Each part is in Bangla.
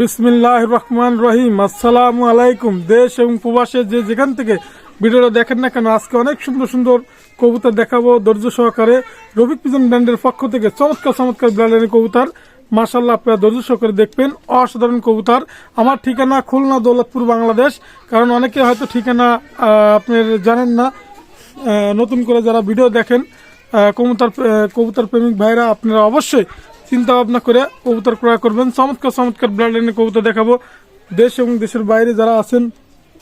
বিসমিল্লাহ রহমান রহিম। আসসালামু আলাইকুম। দেশ এবং প্রবাসে যে যেখান থেকে ভিডিওটা দেখেন না কেন, আজকে অনেক সুন্দর সুন্দর কবুতর দেখাবো ধৈর্য সহকারে। রফিক পিজন ব্র্যান্ডের পক্ষ থেকে চমৎকার চমৎকার ব্র্যান্ডের কবুতর। মাসাল্লাহ আপনারা ধৈর্য সহকারে দেখবেন। অসাধারণ কবুতর। আমার ঠিকানা খুলনা দৌলতপুর, বাংলাদেশ। কারণ অনেকে হয়তো ঠিকানা আপনার জানেন না। নতুন করে যারা ভিডিও দেখেন কবুতর কবুতর প্রেমিক ভাইরা, আপনারা অবশ্যই চিন্তা ভাবনা করে কবুতর ক্রয় করবেন। চমৎকার চমৎকার ব্র্যান্ডের কবুতর দেখাবো। দেশ এবং দেশের বাইরে যারা আছেন,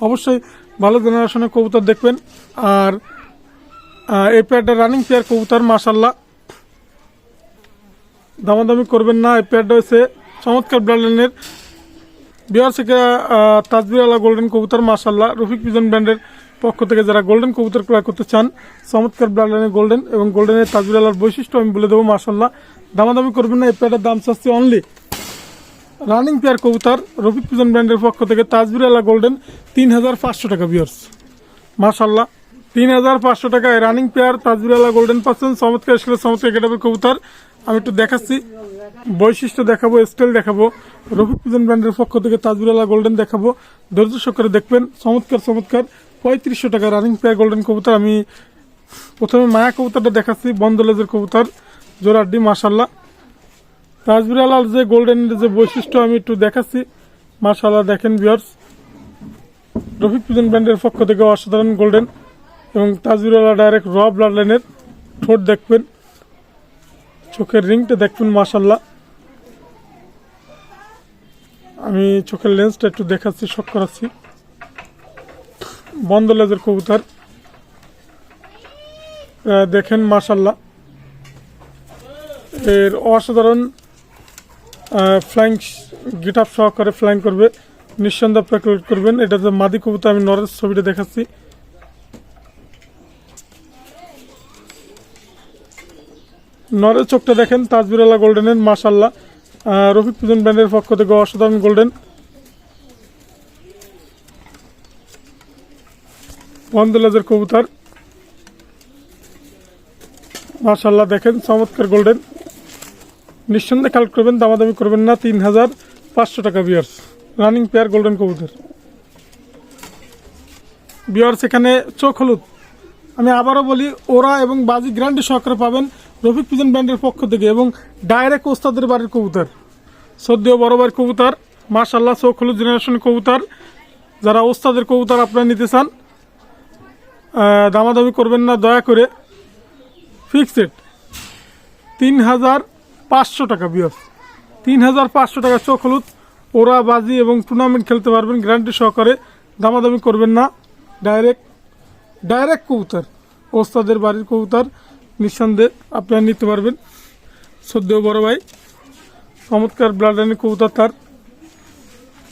অবশ্যই ভালো জেনারেশনের কবুতর দেখবেন। আর এই পেয়ারটা রানিং পেয়ার কবুতর মাসাল্লাহ দামাদামি করবেন না, এই পেয়ারটা হচ্ছে চমৎকার ব্র্যান্ডের বিহার থেকে তাজবির আলা গোল্ডেন কবুতর মাসাল্লাহ রফিক পিজন ব্র্যান্ডের পক্ষ থেকে যারা গোল্ডেন কবুতর ক্রয় করতে চান, চমৎকার ব্র্যান্ডের গোল্ডেন এবং গোল্ডেনের তাজবির আলার বৈশিষ্ট্য আমি বলে দেবো মাসাল্লাহ দামাদামি করবেন না, এই পেয়ারটার দাম চাচ্ছি অনলি রানিং পেয়ার কবুতর রফিক পিজন ব্র্যান্ডের পক্ষ থেকে তাজবির আলা গোল্ডেন তিন হাজার পাঁচশো টাকা বিয়ার্স মাসাল্লাহ তিন হাজার পাঁচশো টাকায় রানিং পেয়ার তাজবির আলা গোল্ডেন পাচ্ছেন, চমৎকার স্কেলে চমৎকার গেটাবের কবুতর। আমি একটু দেখাচ্ছি, বৈশিষ্ট্য দেখাবো স্টাইল দেখাবো। রফিক পিজন ব্র্যান্ডের পক্ষ থেকে তাজবির আলা গোল্ডেন দেখাবো। ধৈর্য সহকারে দেখবেন, চমৎকার চমৎকার। পঁয়ত্রিশশো টাকা রানিং পেয়ার গোল্ডেন কবুতর। আমি প্রথমে মায়া কবুতরটা দেখাচ্ছি, বন্দলেজের কবুতর জোরাড্ডি মাসাল্লাহ তাজবির আলার যে গোল্ডেনের যে বৈশিষ্ট্য আমি একটু দেখাচ্ছি মাসাল্লাহ দেখেন বিয়ার্স রফিক পিজন ব্র্যান্ডের পক্ষ থেকে অসাধারণ গোল্ডেন এবং তাজবিরওয়ালা ডাইরেক্ট র ব্লাড লাইনের ঠোঁট দেখবেন। চোখের রিংটা দেখবেন মাসাল্লাহ আমি চোখের লেন্সটা একটু দেখাচ্ছি শখ করাচ্ছি। বন্ধ লেজের কবুতর দেখেন মাসাল্লাহ এর অসাধারণ ফ্লাইং গিট আপ সহকারে ফ্লাইং করবে। নিঃসন্দেহ প্যাকুলেট করবেন। এটা যে মাদি কবুতর, আমি নরের ছবিটা দেখাচ্ছি। নরের চোখটা দেখেন তাজবিরালা গোল্ডেনের মাসাল্লাহ রফিক পুজন ব্র্যান্ডের পক্ষ থেকে অসাধারণ গোল্ডেন বন্দলাজের কবুতর। মাসাল্লাহ দেখেন, চমৎকার গোল্ডেন। নিঃসন্দেহে কালেক্ট করবেন, দামাদামি করবেন না। তিন হাজার পাঁচশো টাকা বিয়ার্স রানিং পেয়ার গোল্ডেন কবুতর। বিয়ার্স এখানে চোখ হলুদ। আমি আবারও বলি, ওরা এবং বাজি গ্যারান্টি সহকারে পাবেন রফিক পিজন ব্র্যান্ডের পক্ষ থেকে এবং ডাইরেক্ট ওস্তাদের বাড়ির কবুতর। সদ্য বড় বাড়ির কবুতর মাশাল্লাহ চোখ হলুদ জেনারেশন কবুতর। যারা ওস্তাদের কবুতর আপনারা নিতে চান দামাদামি করবেন না, দয়া করে। ফিক্সড তিন হাজার পাঁচশো টাকা বিয়স তিন হাজার পাঁচশো টাকা চোখ হলুদ। ওরা বাজি এবং টুর্নামেন্ট খেলতে পারবেন গ্যারান্টি সহকারে। দামাদামি করবেন না। ডাইরেক্ট ডাইরেক্ট কবুতর। ওস্তাদের বাড়ির কবুতর। নিঃসন্দেহে আপনারা নিতে পারবেন। সদ্য বড় ভাই, চমৎকার ব্লাড লাইনের কবুতর তার।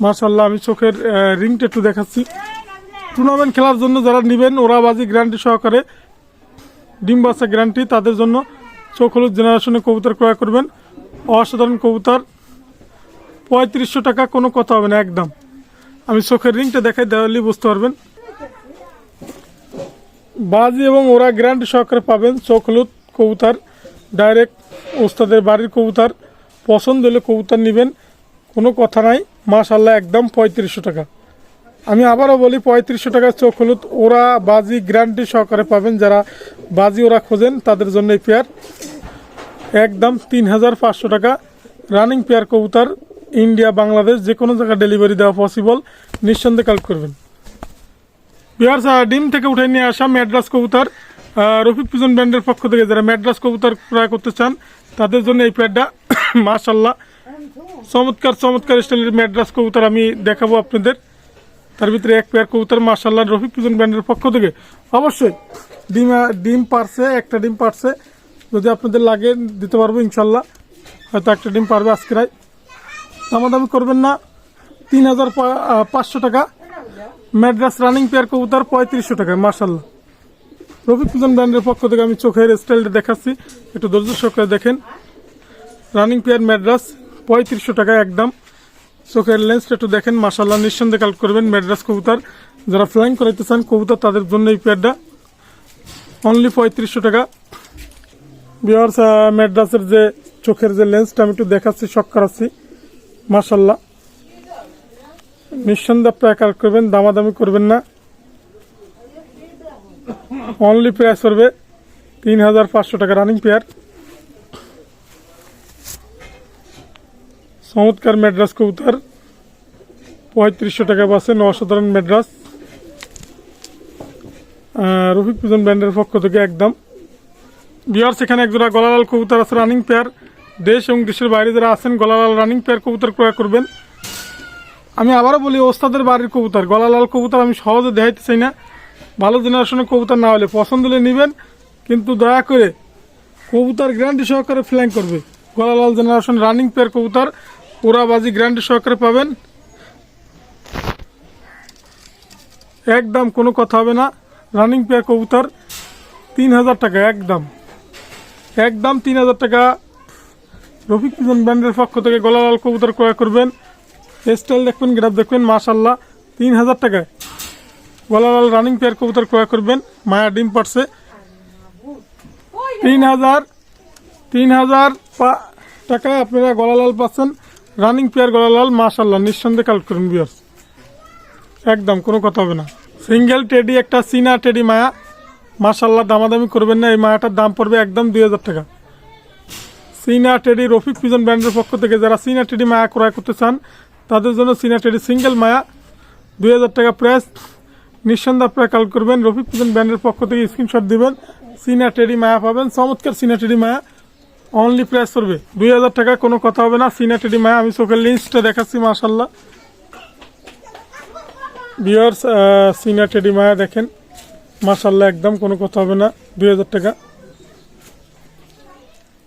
মার্শাল্লাহ আমি চোখের রিংটা একটু দেখাচ্ছি। টুর্নামেন্ট খেলার জন্য যারা নেবেন, ওরা বাজি গ্যারান্টি সহকারে ডিম বাচ্চা গ্যারান্টি তাদের জন্য চোখ হলুদ জেনারেশনে কবুতর ক্রয় করবেন। অসাধারণ কবুতর। পঁয়ত্রিশশো টাকা কোনো কথা হবে না, একদম। আমি চোখের রিংটা দেখাই দেওয়ালি বুঝতে পারবেন। বাজি এবং ওরা গ্যারান্টি সহকারে পাবেন চোখ হলুদ কবুতর ডাইরেক্ট ওস্তাদের বাড়ির কবুতর, পছন্দ হলে কবুতর নেবেন, কোনো কথা নাই। মাশাল্লাহ একদম পঁয়ত্রিশশো টাকা। আমি আবারও বলি, পঁয়ত্রিশশো টাকা চোখ হলুদ ওরা বাজি গ্যারান্টি সহকারে পাবেন। যারা বাজি ওরা খোঁজেন, তাদের জন্য এই পেয়ার। একদম তিন হাজার পাঁচশো টাকা। রানিং পেয়ার কবুতর, ইন্ডিয়া, বাংলাদেশ, যে কোনো জায়গায় ডেলিভারি দেওয়া পসিবল নিঃসন্দেহে কালেক্ট করবেন। বিহার ডিম থেকে উঠে নিয়ে আসা ম্যাড্রাস কবুতর। রফিক পিজন ব্র্যান্ডের পক্ষ থেকে যারা ম্যাড্রাস কবুতর ক্রয় করতে চান, তাদের জন্য এই প্যাডটা মাশাল্লাহ চমৎকার চমৎকার স্টাইলের ম্যাড্রাস কবুতর আমি দেখাবো আপনাদের। তার ভিতরে এক পেয়ার কবুতর মাশাল্লাহ রফিক পিজন ব্র্যান্ডের পক্ষ থেকে। অবশ্যই, ডিম ডিম পারছে, একটা ডিম পারছে। যদি আপনাদের লাগে, দিতে পারব ইনশাল্লাহ হয়তো একটা ডিম পারবে আজকেরাই দামাদামি করবেন না। তিন হাজার পাঁচশো টাকা। ম্যাড্রাস রানিং পেয়ার কবুতর, পঁয়ত্রিশশো টাকায় মার্শাল্লাহ রফিক পুজন ব্র্যান্ডের পক্ষ থেকে আমি চোখের স্টাইলটা দেখাচ্ছি। একটু ধৈর্য সহকারে দেখেন। রানিং পেয়ার ম্যাড্রাস, পঁয়ত্রিশশো টাকায় একদম। চোখের লেন্সটা একটু দেখেন মাসাল্লাহ নিঃসন্দেহে কালেক্ট করবেন মেড্রাস কবুতর। যারা ফ্লাইং করাইতে চান, কবুতর তাদের জন্য এই পেয়ারটা অনলি পঁয়ত্রিশশো টাকা। বিহার মেড্রাসের যে চোখের যে লেন্সটা আমি একটু দেখাচ্ছি শখ করাচ্ছি। মাসাল্লাহ নিঃসন্দেহ আপনারা কালেক্ট করবেন, দামাদামি করবেন না। অনলি প্রাইস করবে তিন হাজার পাঁচশো টাকা রানিং পেয়ার চমৎকার মেড্রাস কবুতর। পঁয়ত্রিশশো টাকা বাসে অসাধারণ মেড্রাস রফিক পুজন ব্র্যান্ডের পক্ষ থেকে একদম। বিহার সেখানে একজোড়া গলালাল কবুতর আছে রানিং পেয়ার দেশ এবং দেশের বাইরে যারা আছেন, গলালাল রানিং পেয়ার কবুতর ক্রয় করবেন। আমি আবারও বলি, ওস্তাদের বাড়ির কবুতর। গলালাল কবুতর আমি সহজে দেখাইতে চাই না। ভালো জেনারেশনের কবুতর না হলে পছন্দ হলে নেবেন। কিন্তু দয়া করে কবুতর গ্যারান্টি সহকারে ফ্ল্যাং করবে। গলালাল জেনারেশন রানিং পেয়ার কবুতর। ওরাবাজি গ্যারান্টি সহকারে পাবেন। একদম কোনো কথা হবে না। রানিং পেয়ার কবুতর তিন হাজার টাকা, একদম। একদম তিন হাজার টাকা। রফিক পিজন ব্র্যান্ডের পক্ষ থেকে গলালাল কবুতর ক্রয় করবেন। স্টাইল দেখবেন, গ্রাফ দেখবেন মাশাল্লাহ তিন হাজার টাকায় গলালাল রানিং পেয়ার কবুতর ক্রয় করবেন। মায়া ডিম পাটছে তিন হাজার তিন হাজার টাকায় আপনারা গলালাল পাচ্ছেন। রানিং পেয়ার গলালাল মাশাল্লাহ নিঃসন্দেহে কালেক্ট করুন বিয়ার্স একদম, কোনো কথা হবে না। সিঙ্গেল টেডি, একটা সিনা টেডি মায়া। মাশাল্লাহ দামাদামি করবেন না, এই মায়াটার দাম পড়বে একদম দুই হাজার টাকা। সিনা টেডি, রফিক পিজন ব্র্যান্ডের পক্ষ থেকে যারা সিনা টেডি মায়া ক্রয় করতে চান, তাদের জন্য সিনা টেডি সিঙ্গেল মায়া। দুই হাজার টাকা প্রাইস নিঃসন্দেহে আপনারা কাল করবেন। রফিক পিজন ব্র্যান্ডের পক্ষ থেকে স্ক্রিনশট দিবেন। সিনা টেডি মায়া পাবেন। চমৎকার সিনা টেডি মায়া। অনলি প্রাইস করবে। দুই হাজার টাকা কোনো কথা হবে না। সিনা টেডি মায়া, আমি চোখের লিন্সটা দেখাচ্ছি মাশাল্লাহ বিয়ার্স সিনা টেডি মায়া দেখেন। মাশাল্লাহ একদম কোনো কথা হবে না। দুই হাজার টাকা।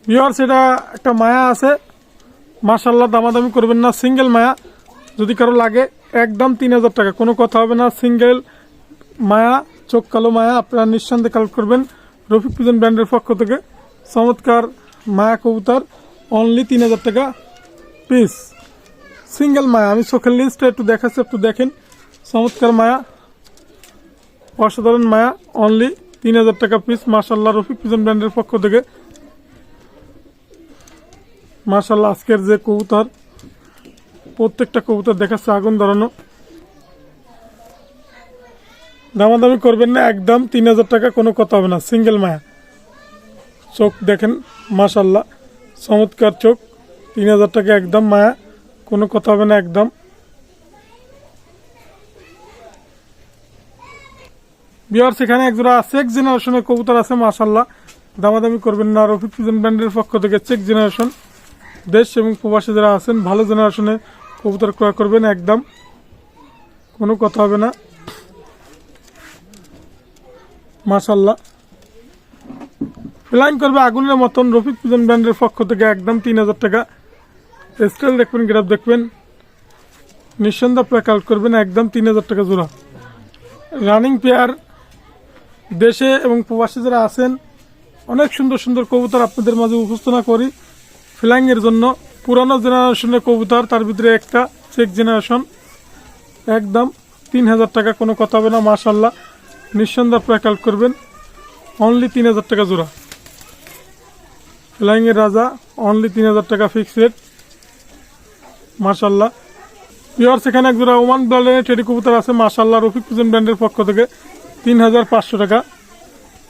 বিয়ার্স এটা একটা মায়া আছে। মাশাল্লাহ দামাদামি করবেন না। সিঙ্গেল মায়া। যদি কারও লাগে, একদম তিন হাজার টাকা। কোনো কথা হবে না। সিঙ্গেল মায়া, চোখ কালো মায়া, আপনারা নিঃসন্দেহে কালেক্ট করবেন। রফিক পিজন ব্র্যান্ডের পক্ষ থেকে। চমৎকার মায়া কবুতর অনলি তিন হাজার টাকা পিস সিঙ্গেল মায়া, আমি চোখের লিস্টটা একটু দেখাচ্ছি, একটু দেখেন। চমৎকার মায়া। অসাধারণ মায়া অনলি তিন হাজার টাকা পিস মাশাল্লাহ রফিক পিজন ব্র্যান্ডের পক্ষ থেকে। মাশাল্লাহ আজকের যে কবুতর, প্রত্যেকটা কবুতর দেখাচ্ছে আগুন ধরানো। দামাদামি করবেন না, একদম তিন হাজার টাকা কোনো কথা হবে না সিঙ্গেল মায়া। চোখ দেখেন, মাশাল্লাহ। চমৎকার চোখ। তিন হাজার টাকা একদম মায়া। কোনো কথা হবে না, একদম। বিহার সেখানে একজোড়া চেক জেনারেশনের কবুতর আছে, মাশাল্লাহ। দামাদামি করবেন না। রফিক পিজন ব্র্যান্ডের পক্ষ থেকে চেক জেনারেশন দেশ এবং প্রবাসী যারা আছেন, ভালো জেনারেশনে কবুতর ক্রয় করবেন, একদম। কোনো কথা হবে না। মাশাল্লাহ। ফ্লাইং করবে আগুনের মতন। রফিক পিজন ব্র্যান্ডের পক্ষ থেকে একদম তিন হাজার টাকা। স্টাইল দেখবেন গ্রাফ দেখবেন। নিঃসন্দেহে আপনারা কালেক্ট করবেন, একদম তিন হাজার টাকা জোড়া। রানিং পেয়ার দেশে এবং প্রবাসী যারা আছেন, অনেক সুন্দর সুন্দর কবুতর আপনাদের মাঝে উপস্থাপনা করি। ফ্লাইংয়ের জন্য, পুরানো জেনারেশনের কবুতর, তার ভিতরে একটা চেক জেনারেশন একদম তিন হাজার টাকা, কোনো কথা হবে না মাশাল্লাহ নিঃসন্দেহে আপনারা কালেক্ট করবেন। অনলি তিন হাজার টাকা জোড়া। ফ্লাইংয়ের রাজা অনলি তিন হাজার টাকা ফিক্স রেট মাশাল্লাহ। পিওর সেখানে এক জোড়া ওমান ব্র্যান্ডের টেডি কবুতর আছে মার্শাল্লাহ রফিক পুজন ব্র্যান্ডের পক্ষ থেকে তিন হাজার পাঁচশো টাকা।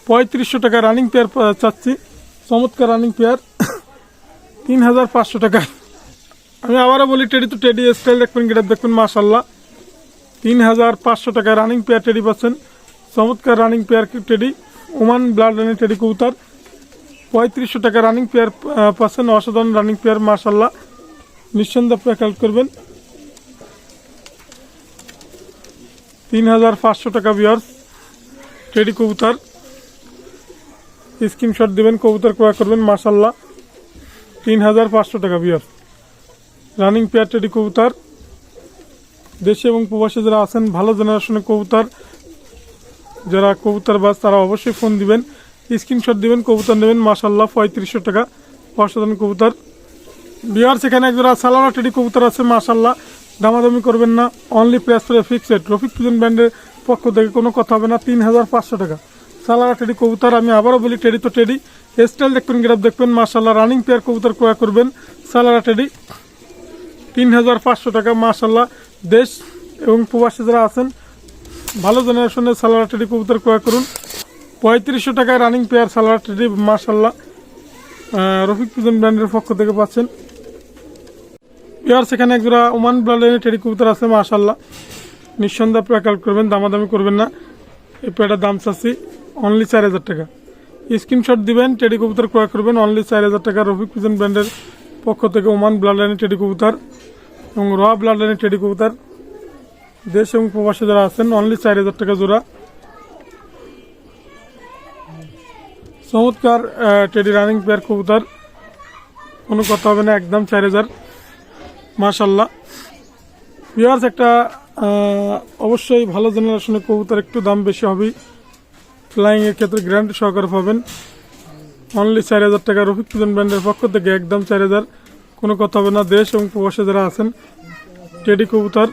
পঁয়ত্রিশশো টাকা রানিং পেয়ার চাচ্ছি। চমৎকার রানিং পেয়ার তিন হাজার পাঁচশো টাকা। আমি আবারও বলি টেডি তো টেডি স্টাইল দেখবেন, গেটার দেখবেন মার্শাল্লাহ তিন হাজার পাঁচশো টাকা রানিং পেয়ার টেডি পাচ্ছেন। চমৎকার running pair teddy Oman blood teddy কবুতর। পঁয়ত্রিশশো টাকা রানিং পেয়ার পাচ্ছেন অসাধারণ রানিং পেয়ার মাশাল্লাহ নিঃসন্দেহে আপনারা করবেন। তিন হাজার পাঁচশো টাকা বিয়ার্স টেডি কবুতর। স্ক্রিনশট দেবেন, কবুতর ক্রয় করবেন মাশাল্লাহ তিন হাজার পাঁচশো টাকা বিয়ার্স রানিং পেয়ার টেডি কবুতর। দেশে এবং প্রবাসী যারা আছেন, ভালো জেনারেশনের কবুতর, যারা কবুতর বাস, তারা অবশ্যই ফোন দিবেন। স্ক্রিনশট দেবেন, কবুতর নেবেন মাশাল্লাহ পঁয়ত্রিশশো টাকা। অসাধারণ কবুতর। বিহার সেখানে একজোড়া সালানা টেডি কবুতর আছে মাশাল্লাহ দামাদামি করবেন না only price for fixed Rafiq pigeon ব্র্যান্ডের পক্ষ থেকে কোনো কথা হবে না তিন হাজার পাঁচশো টাকা। সালানা টেডি কবুতর, আমি আবারও বলি, টেডি তো টেডি। স্টাইল দেখবেন গ্রাফ দেখবেন মাশাল্লাহ রানিং পেয়ার কবুতর ক্রয় করবেন সালানা টেডি। তিন হাজার পাঁচশো টাকা মাশাল্লাহ দেশ এবং প্রবাসী যারা আছেন, ভালো জেনারেশনের সালোয়ার টেডি কবুতর ক্রয় করুন। পঁয়ত্রিশশো টাকায় রানিং পেয়ার সালোয়ার টেডি মার্শাল্লাহ রফিক পিজন ব্র্যান্ডের পক্ষ থেকে পাচ্ছেন। পেয়ার সেখানে একজোড়া ওমান ব্লাডের টেডি কবুতর আছে মার্শাল্লাহ নিঃসন্দেহে প্যাকাল করবেন, দামাদামি করবেন না। এই পেয়ারটার দাম চাচ্ছি অনলি চার হাজার টাকা। স্ক্রিনশট দিবেন টেডি কবুতর ক্রয় করবেন অনলি চার হাজার টাকা। রফিক পিজন ব্র্যান্ডের পক্ষ থেকে ওমান ব্লাড লাইনের টেডি কবুতর এবং র ব্লাড লাইনের টেডি কবুতর। দেশ এবং প্রবাসী যারা আছেন অনলি চার হাজার টাকা জোড়া। চমৎকার টেডি রানিং পেয়ার কবুতর। কোনো কথা হবে না, একদম চার হাজার। মাশাল্লাহ। পিয়ার্স একটা অবশ্যই ভালো জেনারেশনের কবুতর, একটু দাম বেশি হবে ফ্লাইংয়ের ক্ষেত্রে গ্যারান্টি সহকারে পাবেন। অনলি চার হাজার টাকা রফিক পিজন ব্র্যান্ডের পক্ষ থেকে একদম চার হাজার। কোনো কথা হবে না, দেশ এবং প্রবাসে যারা আছেন টেডি কবুতর।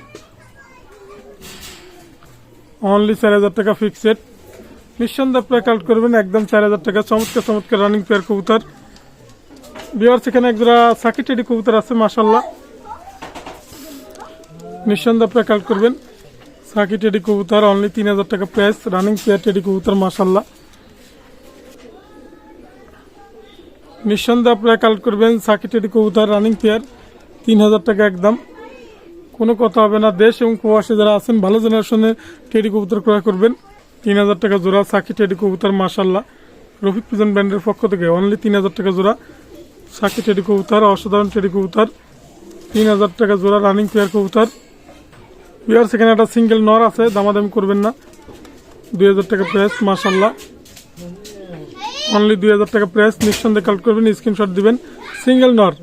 অনলি চার হাজার টাকা ফিক্সড নিঃসন্দেহে আপনারা কালেক্ট করবেন, একদম চার হাজার টাকা। চমৎকার চমৎকার রানিং পেয়ার কবুতর। বিহার সেখানে একজোড়া সাকি টেডি কবুতর আছে মাসাল্লাহ নিঃসন্দেহে আপনারা কালেক্ট করবেন। সাকি টেডি কবুতর অনলি তিন হাজার টাকা প্রাইস রানিং পেয়ার টেডি কবুতর মাসাল্লাহ নিঃসন্দেহে আপনারা কালেক্ট করবেন সাকি টেডি কবুতর রানিং পেয়ার তিন হাজার টাকা একদম। কোনো কথা হবে না, দেশ এবং প্রবাসী যারা আছেন, ভালো জেনারেশনের টেডি কবুতর ক্রয় করবেন। তিন হাজার টাকা জোড়া সাকি টেডি কবুতর মাসাল্লাহ রফিক পিজন ব্র্যান্ডের পক্ষ থেকে অনলি তিন হাজার টাকা জোড়া সাকি টেডি কবুতর, অসাধারণ টেডি কবুতর, তিন হাজার টাকা জোড়া রানিং পেয়ার কবুতর। পেয়ার সেখানে একটা সিঙ্গেল নর আছে, দামাদামি করবেন না। দুই হাজার টাকা প্রাইস মাসাল্লাহ অনলি দুই হাজার টাকা প্রাইস নিঃসন্দেহে কালেক্ট করবেন স্ক্রিনশট দিবেন। সিঙ্গেল নর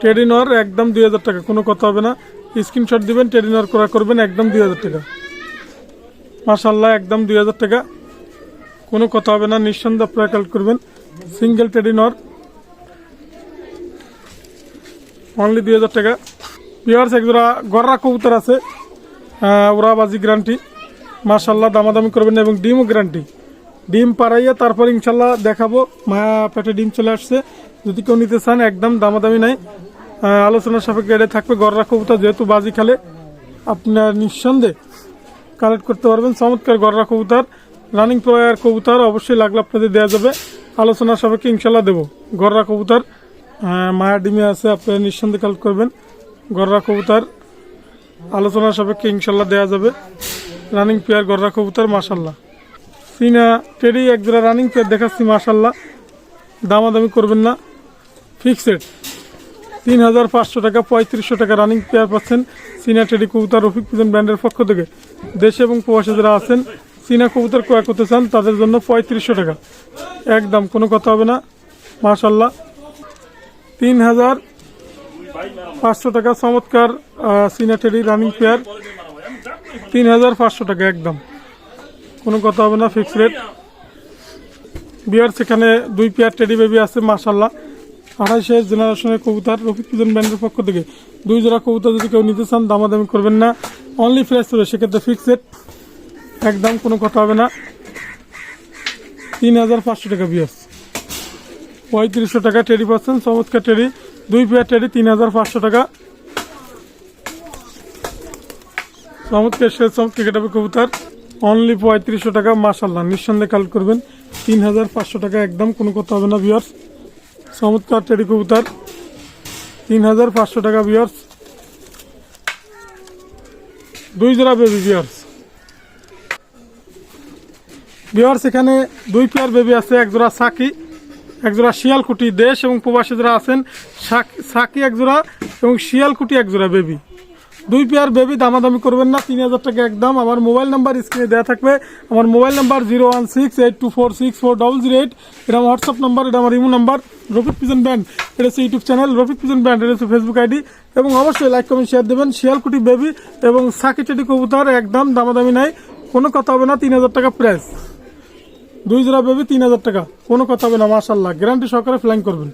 টেডি নর, একদম দুই হাজার টাকা, কোনো কথা হবে না। স্ক্রিনশট দিবেন টেডি নর করা করবেন, একদম দুই হাজার টাকা। মাসাল্লাহ একদম দুই হাজার টাকা। কোনো কথা হবে না, নিঃসন্দেহে আপনারা কালেক্ট করবেন। সিঙ্গেল টেডি নর অনলি দুই হাজার টাকা। পিওর্স একজোড়া গররা কবুতর আছে। ওরা বাজি গ্যারান্টি মাসাল্লাহ দামাদামি করবেন এবং ডিমও গ্যারান্টি ডিম পাড়াইয়া তারপর ইনশাল্লাহ দেখাবো। মায়া পেটে ডিম চলে আসছে। যদি কেউ নিতে চান, একদম দামাদামি নাই। আলোচনার সাপেক্ষে এটা থাকবে, গররা কবুতর যেহেতু বাজি খেলে। আপনার নিঃসন্দেহে কালেক্ট করতে পারবেন। চমৎকার গররা কবুতর রানিং প্লেয়ার কবুতর অবশ্যই লাগলে আপনাদের দেওয়া যাবে। আলোচনা সাপেক্ষে ইনশাল্লাহ দেবো। গররা কবুতর মায়া ডিমে আছে, আপনারা নিঃসন্দেহে কালেক্ট করবেন। গররা কবুতর আলোচনার সাপেক্ষে ইনশাল্লাহ দেওয়া যাবে। রানিং পেয়ার গররা কবুতর মাসাল্লাহ সিনা, টেডি একজোড়া রানিং পেয়ার দেখাচ্ছি মাসাল্লাহ দামাদামি করবেন না। ফিক্সড। তিন হাজার পাঁচশো টাকা, পঁয়ত্রিশশো টাকা রানিং পেয়ার পাচ্ছেন সিনা, টেডি কবুতর, রফিক পিজন ব্র্যান্ডের পক্ষ থেকে। দেশে এবং প্রবাসী যারা আছেন, চীনা কবুতর ক্রয় করতে চান, তাদের জন্য পঁয়ত্রিশশো টাকা। একদম কোনো কথা হবে না। মাশাল্লাহ তিন হাজার পাঁচশো টাকা, চমৎকার সিনা টেডি রানিং পেয়ার। তিন হাজার পাঁচশো টাকা একদম কোনো কথা হবে না ফিক্স রেট বিয়ার সেখানে দুই পেয়ার টেডি বেবি আছে মাশাল্লাহ আড়াইশের জেনারেশনের কবুতর রফিক ব্যান্ডের পক্ষ থেকে। দুই জোড়া কবুতর যদি কেউ নিতে চান, দামাদামি করবেন না। অনলি ফ্রেশ হবে সেক্ষেত্রে ফিক্স রেট একদম কোনো কথা হবে না। তিন হাজার পাঁচশো টাকা বিয়াস পঁয়ত্রিশশো টাকা টেডি পাচ্ছেন, চমৎকার টেডি দুই পেয়ার টেডি তিন হাজার পাঁচশো টাকা। চমৎকার সে চমৎকার কেটাবে কবুতর। অনলি পঁয়ত্রিশশো টাকা মাসাল্লাহ নিঃসন্দেহে কালেক্ট করবেন। তিন হাজার পাঁচশো টাকা, একদম কোনো কথা হবে না বিয়ার্স চমৎকার টেডি কবুতর। তিন হাজার পাঁচশো টাকা বিয়ার্স দুই জোড়া বেবি বিয়ার্স বিয়ার্স এখানে দুই পেয়ার বেবি আছে, এক জোড়া সাকি, এক জোড়া শিয়ালকুটি দেশ এবং প্রবাসী যারা আছেন, সাকি সাকি একজোড়া এবং শিয়ালকুটি এক জোড়া বেবি দুই পেয়ার বেবি দামাদামি করবেন না, তিন হাজার টাকা একদম। আমার মোবাইল নাম্বার স্ক্রিনে দেওয়া থাকবে। আমার mobile number zero one six eight two four six four double zero eight. এটা আমার হোয়াটসঅ্যাপ নাম্বার, এটা আমার imo number. Rafiq pigeon band, এটা হচ্ছে YouTube channel. Rafiq pigeon band, এটা হচ্ছে ফেসবুক আইডি। এবং অবশ্যই লাইক কমেন্ট শেয়ার দেবেন। শিয়ালকুটি বেবি এবং সাকি টেটি কবুতর, একদম দামাদামি নাই। কোনো কথা হবে না, তিন হাজার টাকা প্রাইস দুই জোড়া বেবি, তিন হাজার টাকা। কোনো কথা হবে না মার্শাল্লাহ গ্যারান্টি সহকারে ফ্লাইং করবেন।